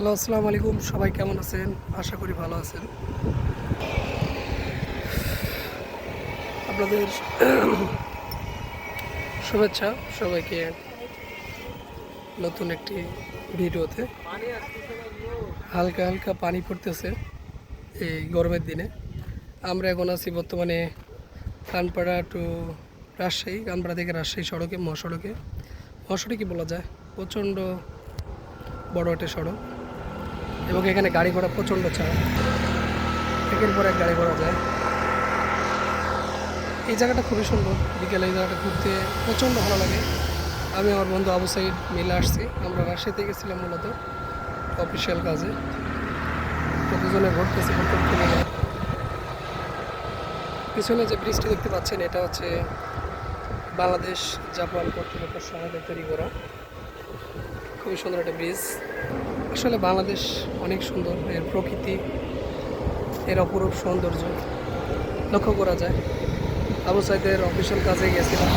Hello, আসসালামু আলাইকুম। সবাই কেমন আছেন? আশা করি ভালো আছেন। আপনাদের শুভেচ্ছা সবাইকে নতুন একটি ভিডিওতে। হালকা হালকা পানি পড়তেছে এই গরমের দিনে। আমরা এখন আছি বর্তমানে কানপাড়া টু রাজশাহী, কানপাড়া থেকে রাজশাহী সড়কে, মহাসড়কে। মহাসড়কে বলা যায়? প্রচণ্ড বড় একটা সড়ক। এবং এখানে গাড়ি ঘোড়া প্রচণ্ড চাপ। একের পর এক গাড়ি ঘোড়া যায়। এই জায়গাটা খুবই সুন্দর। বিকেলে এই জায়গাটা ঘুরতে প্রচণ্ড ভালো লাগে। আমি আমার বন্ধু আবু সাইড মিলে আসছি। আমরা রাজশাহীতে গেছিলাম মূলত অফিসিয়াল কাজে। তো দুজনে ঘুরতেছি, ঘুরতে পিছনে যে ব্রিজটি দেখতে পাচ্ছেন, এটা হচ্ছে বাংলাদেশ জাপান কর্তৃপক্ষের সহায়তায় তৈরি করা। খুবই সুন্দর একটা ব্রিজ আসলে বাংলাদেশ অনেক সুন্দর, এর প্রকৃতি, এর অপরূপ সৌন্দর্য। লক্ষ্য করা যায়। আবু সাইদের অফিসিয়াল কাজে গেছিলাম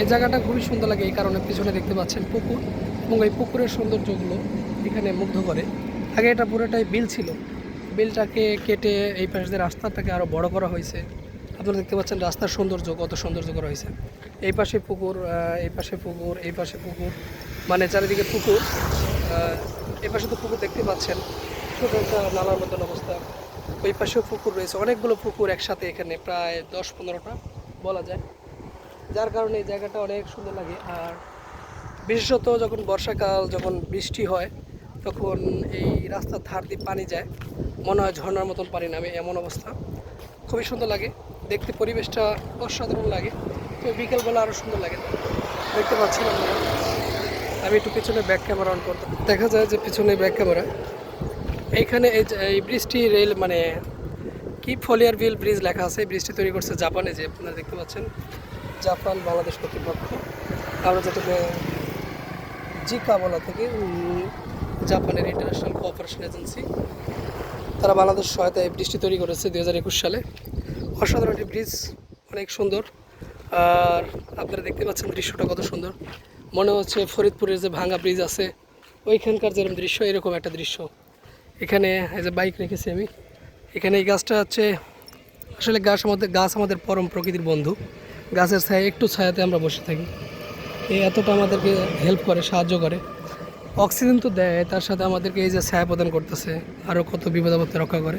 এই জায়গাটা খুবই সুন্দর লাগে, এই কারণে পিছনে দেখতে পাচ্ছেন পুকুর এবং এই পুকুরের সৌন্দর্যগুলো এখানে মুগ্ধ করে। আগে এটা পুরোটাই বিল ছিল। বিলটাকে কেটে এই পাশ রাস্তাটাকে আরও বড় করা হয়েছে। আপনারা দেখতে পাচ্ছেন রাস্তার সৌন্দর্য, কত সৌন্দর্য করা হয়েছে। এই পাশে পুকুর এই পাশে পুকুর, এই পাশে পুকুর মানে চারিদিকে পুকুর। এই পাশে তো পুকুর দেখতে পাচ্ছেন, ছোটো একটা নালার মতন অবস্থা। ওই পাশেও পুকুর রয়েছে, অনেকগুলো পুকুর একসাথে এখানে, প্রায় দশ পনেরোটা বলা যায়। যার কারণে এই জায়গাটা অনেক সুন্দর লাগে। আর বিশেষত যখন বর্ষাকাল, যখন বৃষ্টি হয়, তখন এই রাস্তার ধার দিয়ে পানি যায়। মনে হয় ঝর্নার মতন পানি নামে এমন অবস্থা। খুবই সুন্দর লাগে। দেখতে পরিবেশটা অসাধারণ লাগে। তো বিকেলবেলা আরও সুন্দর লাগে। দেখতে পাচ্ছি না আপনারা। আমি একটু পিছনে ব্যাক ক্যামেরা অন করতাম দেখা যায় যে পিছনে ব্যাক ক্যামেরা এইখানে এই এই ব্রিজটি রেল মানে কি ফলিয়ার বিল ব্রিজ লেখা আছে? এই ব্রিজটি তৈরি করছে জাপানে যে আপনারা দেখতে পাচ্ছেন। জাপান, বাংলাদেশ কর্তৃপক্ষ। আমরা যেটাকে জিকা বলা থেকে জাপানের ইন্টারন্যাশনাল কোঅপারেশন এজেন্সি তারা বাংলাদেশ সহায়তায় ব্রিজটি তৈরি করেছে দু হাজার একুশ সালে। অসাধারণ একটি ব্রিজ অনেক সুন্দর। আর আপনারা দেখতে পাচ্ছেন দৃশ্যটা কত সুন্দর। মনে হচ্ছে ফরিদপুরের যে ভাঙা ব্রিজ আছে, ওইখানকার যেরকম দৃশ্য, এরকম একটা দৃশ্য। এখানে এই যে বাইক রেখেছি আমি। এখানে এই গাছটা হচ্ছে, আসলে গাছ আমাদের গাছ আমাদের পরম প্রকৃতির বন্ধু। গাছের ছায়া, একটু ছায়াতে আমরা বসে থাকি। এই এতটা আমাদেরকে হেল্প করে, সাহায্য করে। অক্সিজেন তো দেয়, তার সাথে আমাদেরকে এই যে ছায়া প্রদান করতেছে আরও কত বিপদ আপদে রক্ষা করে।